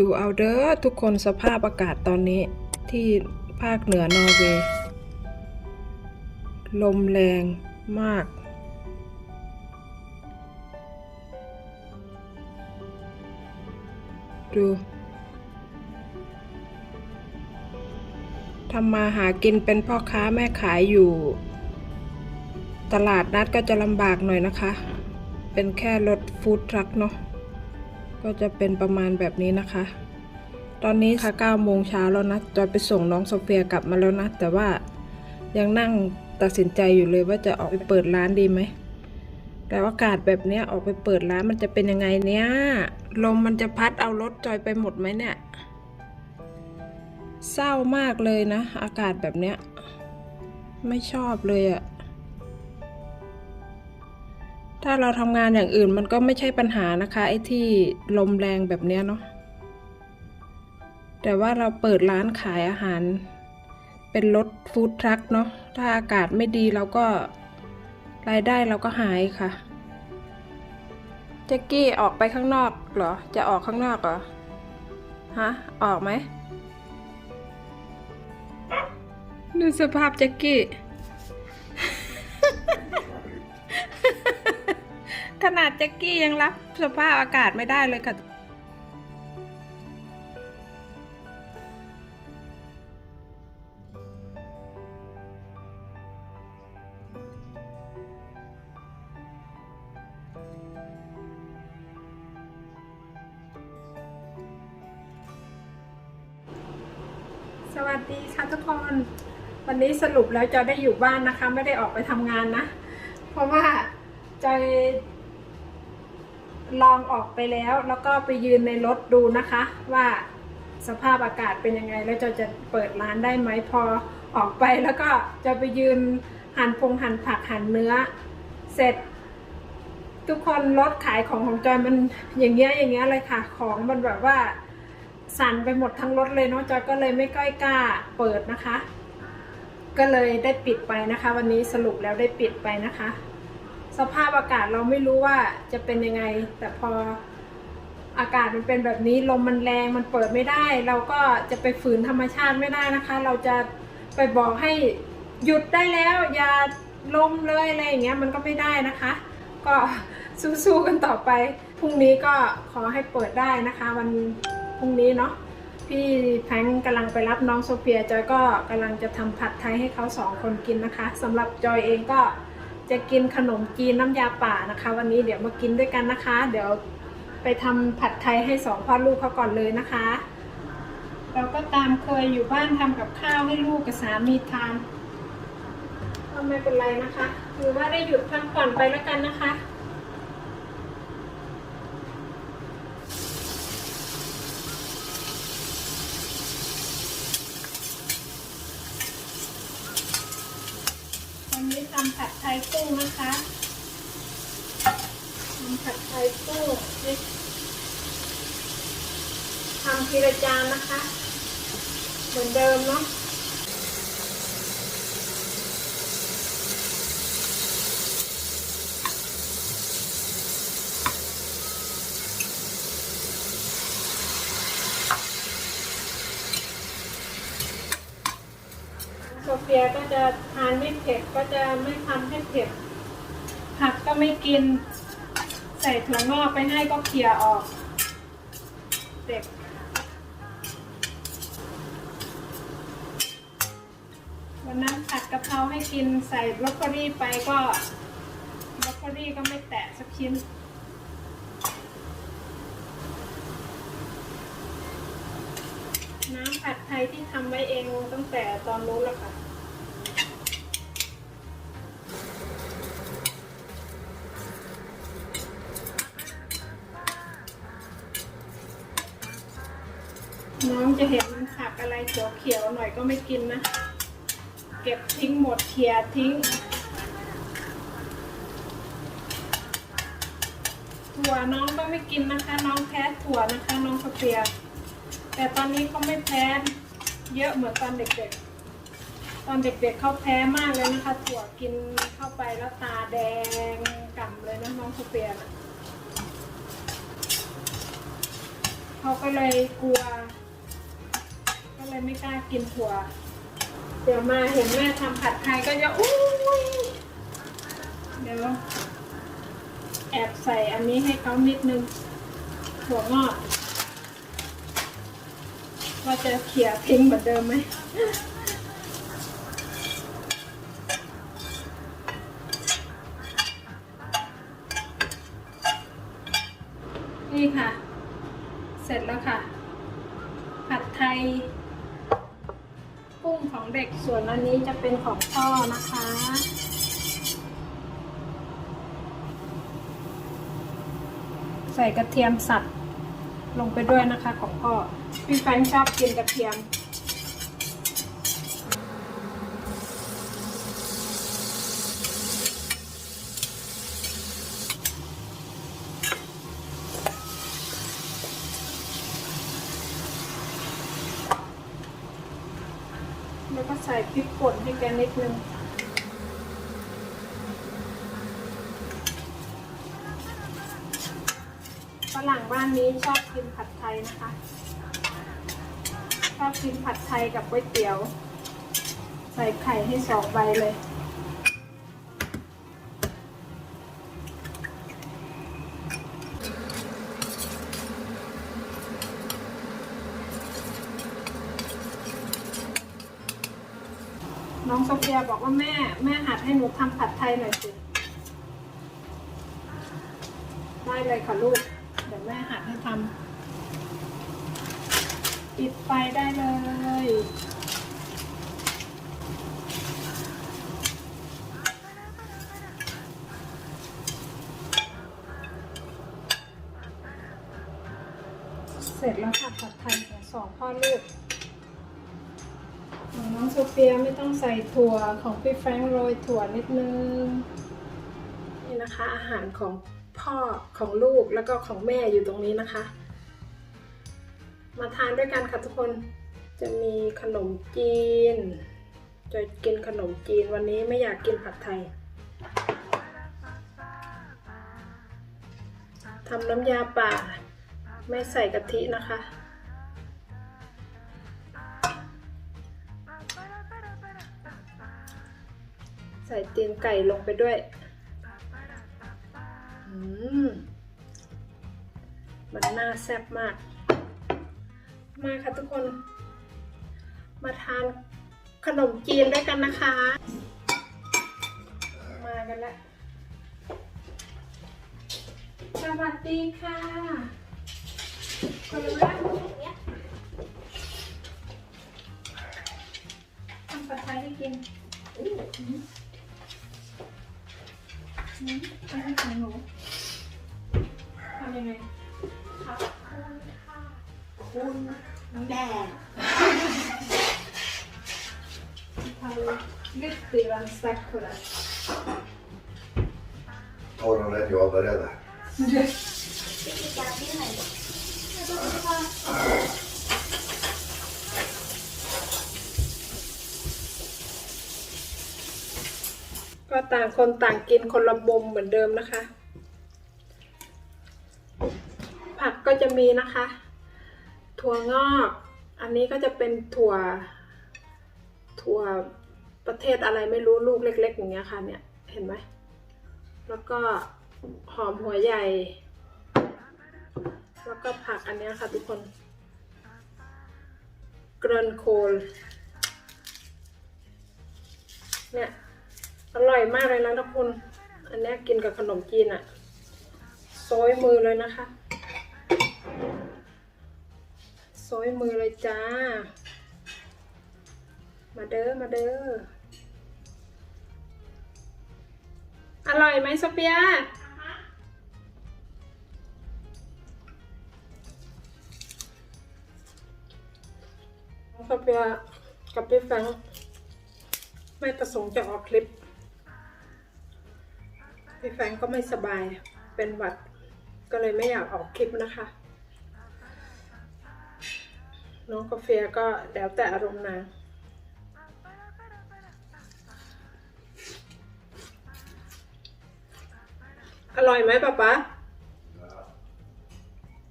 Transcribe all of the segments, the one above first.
ดูเอาเด้อทุกคนสภาพอากาศตอนนี้ที่ภาคเหนือนอร์เวย์ลมแรงมาก ดูทำมาหากินเป็นพ่อค้าแม่ขายอยู่ ตลาดนัดก็จะลำบากหน่อยนะคะ เป็นแค่รถฟู้ดทรัคเนาะ ก็จะเป็นประมาณแบบนี้นะคะ ตอนนี้ค่ะ9โมงเช้าแล้วนะจอยไปส่งน้องโซเฟียกลับมาแล้วนะ แต่ว่ายังนั่งตัดสินใจอยู่เลยว่าจะออกไปเปิดร้านดีไหมแต่อากาศแบบนี้ออกไปเปิดร้านมันจะเป็นยังไงเนี่ยลมมันจะพัดเอารถจอยไปหมดไหมเนี่ย เศร้ามากเลยนะ อากาศแบบเนี้ย ไม่ชอบเลยอะ ถ้าเราทำงานอย่างอื่นมันก็ไม่ใช่ปัญหานะคะ ไอ้ที่ลมแรงแบบเนี้ยเนาะแต่ว่าเราเปิดร้านขายอาหาร เป็นรถฟู้ดทรัคเนาะถ้าอากาศไม่ดีเราก็รายได้เราก็หายค่ะแจ็กกี้ออกไปข้างนอกเหรอ จะออกข้างนอกเหรอ ฮะ ออกไหมดูสภาพแจ็กกี้ ขนาดแจ็กกี้ยังรับสภาพอากาศไม่ได้เลยค่ะ สวัสดีค่ะทุกคน วันนี้สรุปแล้วจอยได้อยู่บ้านนะคะ ไม่ได้ออกไปทำงานนะ เพราะว่าจอย ลองออกไปแล้ว แล้วก็ไปยืนในรถดูนะคะว่าสภาพอากาศเป็นยังไง แล้วจอยจะเปิดร้านได้ไหมพอออกไปแล้วก็จะไปยืนหั่นพงหั่นผักหั่นเนื้อ เสร็จ ทุกคนรถขายของของจอยมันอย่างเงี้ยอย่างเงี้ยเลยค่ะ ของมันแบบว่า สั่นไปหมดทั้งรถเลยเนาะจอยก็เลยไม่ค่อยกล้าเปิดนะคะ ก็เลยได้ปิดไปนะคะ วันนี้สรุปแล้วได้ปิดไปนะคะ สภาพอากาศเราไม่รู้ว่าจะเป็นยังไง แต่พออากาศมันเป็นแบบนี้ลมมันแรงมันเปิดไม่ได้ เราก็จะไปฝืนธรรมชาติไม่ได้นะคะ เราจะไปบอกให้หยุดได้แล้วอย่าลมเลยอะไรอย่างเงี้ยมันก็ไม่ได้นะคะ ก็สู้ๆกันต่อไปพรุ่งนี้ก็ขอให้เปิดได้นะคะ วันพรุ่งนี้เนาะพี่แพงกำลังไปรับน้องโซเฟียจอยก็กำลังจะทำผัดไทยให้เขาสองคนกินนะคะสำหรับจอยเองก็ จะกินขนมจีนน้ำยาป่านะคะ วันนี้เดี๋ยวมากินด้วยกันนะคะ เดี๋ยวไปทำผัดไทยให้สองพ่อลูกเขาก่อนเลยนะคะ เราก็ตามเคยอยู่บ้านทำกับข้าวให้ลูกกับสามีทานก็ไม่เป็นไรนะคะหรือว่าได้หยุดพักผ่อนไปแล้วกันนะคะ ทำผัดไทยกุ้งนะคะทำผัดไทยกุ้งทำทีละจานนะคะ เหมือนเดิมเนาะโซเฟียก็จะทานไม่ เผ็ดก็จะไม่ทำให้เผ็ดผักก็ไม่กิน ใส่ถั่วงอกไปให้ก็เคี่ยออกเด็กวันนั้นผัดกะเพราให้กินใส่บรอกโคลีไปก็บรอกโคลีก็ไม่แตะสักชิ้นน้ำผัดไทยที่ทำไว้เองตั้งแต่ตอนนู้แล้วค่ะ จะเห็นผักอะไรเขียวๆหน่อยก็ไม่กินนะ เก็บทิ้งหมดเขียทิ้งถั่วน้องก็ไม่กินนะคะ น้องแพ้ถั่วนะคะ น้องสเปียแต่ตอนนี้เขาไม่แพ้เยอะเหมือนตอนเด็กๆ ตอนเด็กๆเขาแพ้มากเลยนะคะ ถั่วกินเข้าไปแล้วตาแดงก่ำเลยนะน้องสเปียนะเขาก็เลยกลัว เลยไม่กล้ากินถั่ว เดี๋ยวมาเห็นแม่ทำผัดไทยก็จะอุ้ยเดี๋ยวแอบใส่อันนี้ให้เขานิดนึงถั่วงอกว่าจะเขี่ยทิ้งเหมือนเดิมไหม นี่ค่ะ เสร็จแล้วค่ะ ผัดไทย กุ้งของเด็กส่ว นี้จะเป็นของพ่อนะคะ ใส่กระเทียมสับลงไปด้วยนะคะของพ่อ พี่แฟนชอบกินกระเทียม ใส่พริกป่นให้แกนิดนึงฝรั่งบ้านนี้ชอบกินผัดไทยนะคะ ชอบกินผัดไทยกับก๋วยเตี๋ยว ใส่ไข่ให้สองใบเลย น้องโซเฟี ยบอกว่าแม่แม่หัดให้หนูทำผัดไทยหน่อยสิได้เลยค่ะลูก เดี๋ยวแม่หัดให้ทำปิดไฟได้เลยเสร็จแล้วค่ะผัดไทยของสองพ่อลูกของ น้องโซเฟียไม่ต้องใส่ถั่วของพี่แฟรงค์โรยถั่วนิดนึง นี่นะคะ อาหารของพ่อของลูกแล้วก็ของแม่อยู่ตรงนี้นะคะ มาทานด้วยกันค่ะทุกคนจะมีขนมจีน จะกินขนมจีนวันนี้ไม่อยากกินผัดไทยทำน้ำยาป่า ไม่ใส่กะทินะคะ ส่ตีนไก่ลงไปด้วยอืมมันน่าแซ่บมาก มาค่ะทุกคน มาทานขนมจีนด้วยกันนะคะ มากันแล้ว สวัสดีค่ะคนละบ้านทำผัดไทยให้กิน อืมไปให้ของหนูทำยังไงขอบคุณค่ะคุณน้องแดง Har lite grann snack på det. Har de den jag allerede? พิธีการที่ไหนก็ ต่างคนต่างกินคนละมุมเหมือนเดิมนะคะ ผักก็จะมีนะคะ ถั่วงอก อันนี้ก็จะเป็นถั่ว ถั่วประเทศอะไรไม่รู้ลูกเล็ก ๆ อย่างเงี้ยค่ะเนี่ยเห็นไหมแล้วก็หอมหัวใหญ่ แล้วก็ผักอันเนี้ยค่ะทุกคน เกรนโคลเนี่ย อร่อยมากเลยนะทุกคน อันนี้กินกับขนมจีนอะโซยมือเลยนะคะโซยมือเลยจ้า มาเด้อ มาเด้อ อร่อยไหมโซเฟียน้องโซเฟียกับพี่แฟงไม่ประสงค์จะออกคลิป พี่แฟรงก็ไม่สบายเป็นหวัดก็เลยไม่อยากออกคลิปนะคะ น้องกาแฟก็แล้วแต่อารมณ์นางอร่อยไหมป๊าป๊า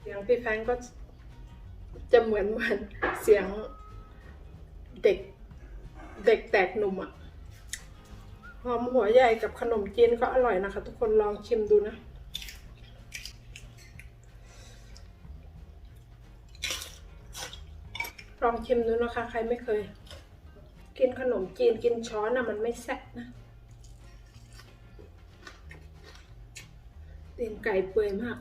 เสียงพี่แฟงก็จะเหมือนเหมือนเสียงเด็ก เด็กแตกหนุ่มอะ หอมหัวใหญ่กับขนมจีนก็อร่อยนะคะ ทุกคนลองชิมดูนะ ลองชิมดูนะคะ ใครไม่เคย กินขนมจีนกินช้อนอะมันไม่แซ่บนะตีนไก่เปื่อยมาก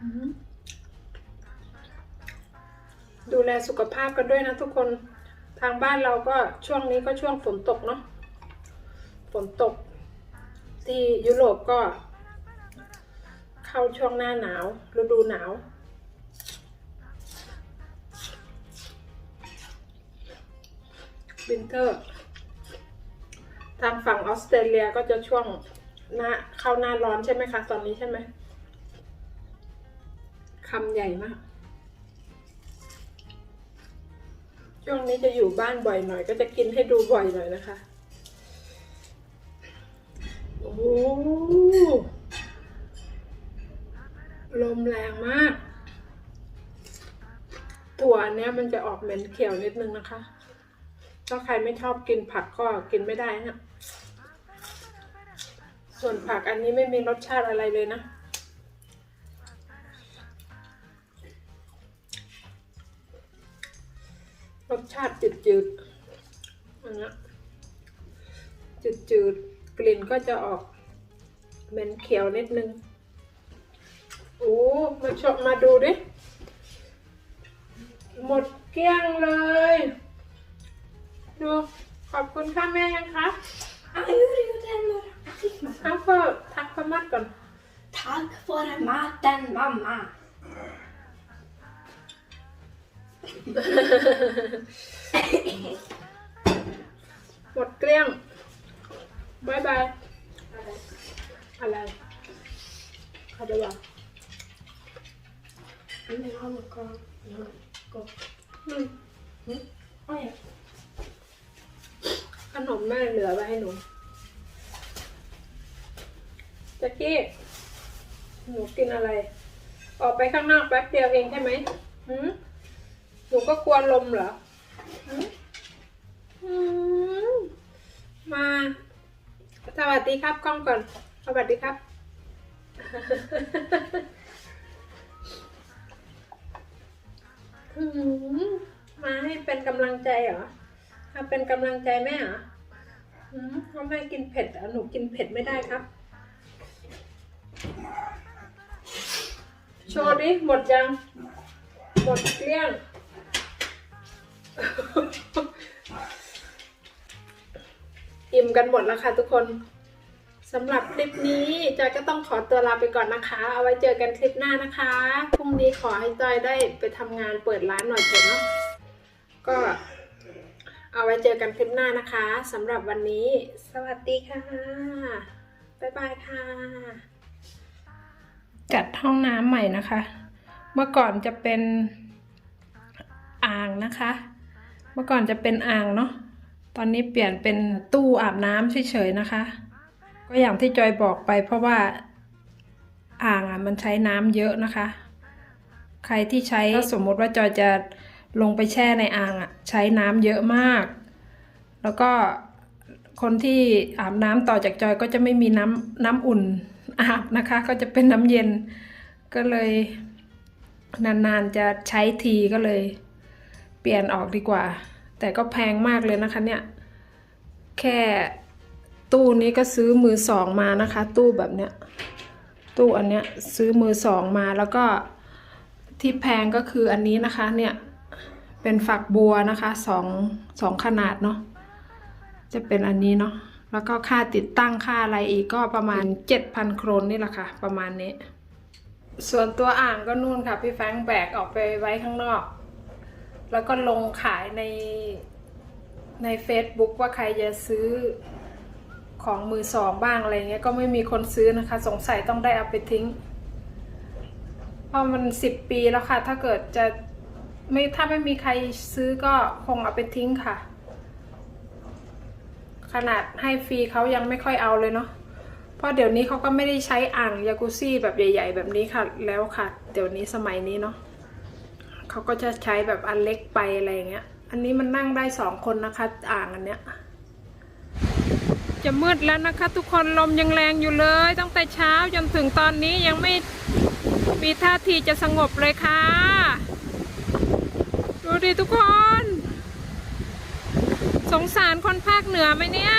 อืมดูแลสุขภาพกันด้วยนะทุกคน ทางบ้านเราก็ช่วงนี้ก็ช่วงฝนตกเนาะฝนตก ที่ยุโรปก็ เข้าช่วงหน้าหนาวฤดูหนาววินเทอร์ ทางฝั่งออสเตรเลียก็จะช่วงหน้าเข้าหน้าร้อนใช่ไหมคะ ตอนนี้ใช่ไหมคำใหญ่มาก ช่วงนี้จะอยู่บ้านบ่อยหน่อย ก็จะกินให้ดูบ่อยหน่อยนะคะ โอ้ลมแรงมาก ถั่วนเนี้ยมันจะออกเหม็นเขียวนิดนึงนะคะ ถ้าใครไม่ชอบกินผักก็กินไม่ได้นะ ส่วนผักอันนี้ไม่มีรสชาติอะไรเลยนะ ชาติจืดๆอันนี้จืดๆกลิ่นก็จะออกเหม็นเขียวนิดนึง โอ้ มาชมมาดูดิ หมดเกลี้ยงเลย ดูขอบคุณค่ะแม่ยังคะ Ja, hur gjorde den då? Fick man. ทักพ่อทักพ่อมัดก่อน Tack för maten mamma. หมดเกลี้ยงบายบาย อะไรเขาจะบอก Men jag har nog kvar något. อืม Oj. ขนมแม่เหลือไว้ให้หนูแจ็กกี้หนูกินอะไร ออกไปข้างนอกแป๊บเดียวเองใช่ไหมหืม นูก็กลัวลมเหรอหืมหืมมา สวัสดีครับกล้องก่อน สวัสดีครับหืมมาให้เป็นกำลังใจเหรอมาเป็นกำลังใจแม่เหรอหืมเพราะแม่กินเผ็ดเหรอหนูกินเผ็ดไม่ได้ครับ โชว์ดิ หมดยัง หมดเกลี้ยง อิ่มกันหมดแล้วค่ะทุกคนสำหรับคลิปนี้จอยก็ต้องขอตัวลาไปก่อนนะคะ เอาไว้เจอกันคลิปหน้านะคะพรุ่งนี้ขอให้จอยได้ไปทำงานเปิดร้านหน่อยเถอะเนาะก็เอาไว้เจอกันคลิปหน้านะคะสำหรับวันนี้ สวัสดีค่ะ บ๊ายบายค่ะ จัดห้องน้ำใหม่นะคะ เมื่อก่อนจะเป็นอ่างนะคะ เมื่อก่อนจะเป็นอ่างเนาะ ตอนนี้เปลี่ยนเป็นตู้อาบน้ำเฉยๆนะคะ ก็อย่างที่จอยบอกไปเพราะว่าอ่างอะมันใช้น้ำเยอะนะคะ ใครที่ใช้ก็สมมติว่าจอยจะลงไปแช่ในอ่างอะใช้น้ำเยอะมาก แล้วก็คนที่อาบน้ำต่อจากจอยก็จะไม่มีน้ำน้ำอุ่นอาบนะคะ ก็จะเป็นน้ำเย็นก็เลยนานๆจะใช้ทีก็เลย เปลี่ยนออกดีกว่า แต่ก็แพงมากเลยนะคะเนี่ย แค่ตู้นี้ก็ซื้อมือสองมานะคะ ตู้แบบเนี้ย ตู้อันเนี้ยซื้อมือสองมาแล้วก็ที่แพงก็คืออันนี้นะคะเนี่ยเป็นฝักบัวนะคะสองสองขนาดเนาะจะเป็นอันนี้เนาะแล้วก็ค่าติดตั้งค่าอะไรอีกก็ประมาณ 7,000 โครนนี่แหละค่ะ ประมาณนี้ ส่วนตัวอ่างก็นู่นค่ะ พี่แฟงแบกออกไปไว้ข้างนอก แล้วก็ลงขายในใน Facebook ว่าใครจะซื้อของมือสองบ้างอะไรเงี้ยก็ไม่มีคนซื้อนะคะ สงสัยต้องได้เอาไปทิ้ง เพราะมันสิบปีแล้วค่ะ ถ้าเกิดจะไม่ถ้าไม่มีใครซื้อก็คงเอาไปทิ้งค่ะ ขนาดให้ฟรีเขายังไม่ค่อยเอาเลยเนาะเพราะราะเดี๋ยวนี้เขาก็ไม่ได้ใช้อ่างยากุซี่แบบใหญ่ ๆ แบบนี้ค่ะ แล้วค่ะ เดี๋ยวนี้สมัยนี้เนาะ เขาก็จะใช้แบบอันเล็กไปอะไรอย่างเงี้ย อันนี้มันนั่งได้สองคนนะคะ อ่างอันเนี้ย จะมืดแล้วนะคะ ทุกคนลมยังแรงอยู่เลย ตั้งแต่เช้าจนถึงตอนนี้ยังไม่มีท่าทีจะสงบเลยค่ะ ดูดิทุกคน สงสารคนภาคเหนือไหมเนี่ย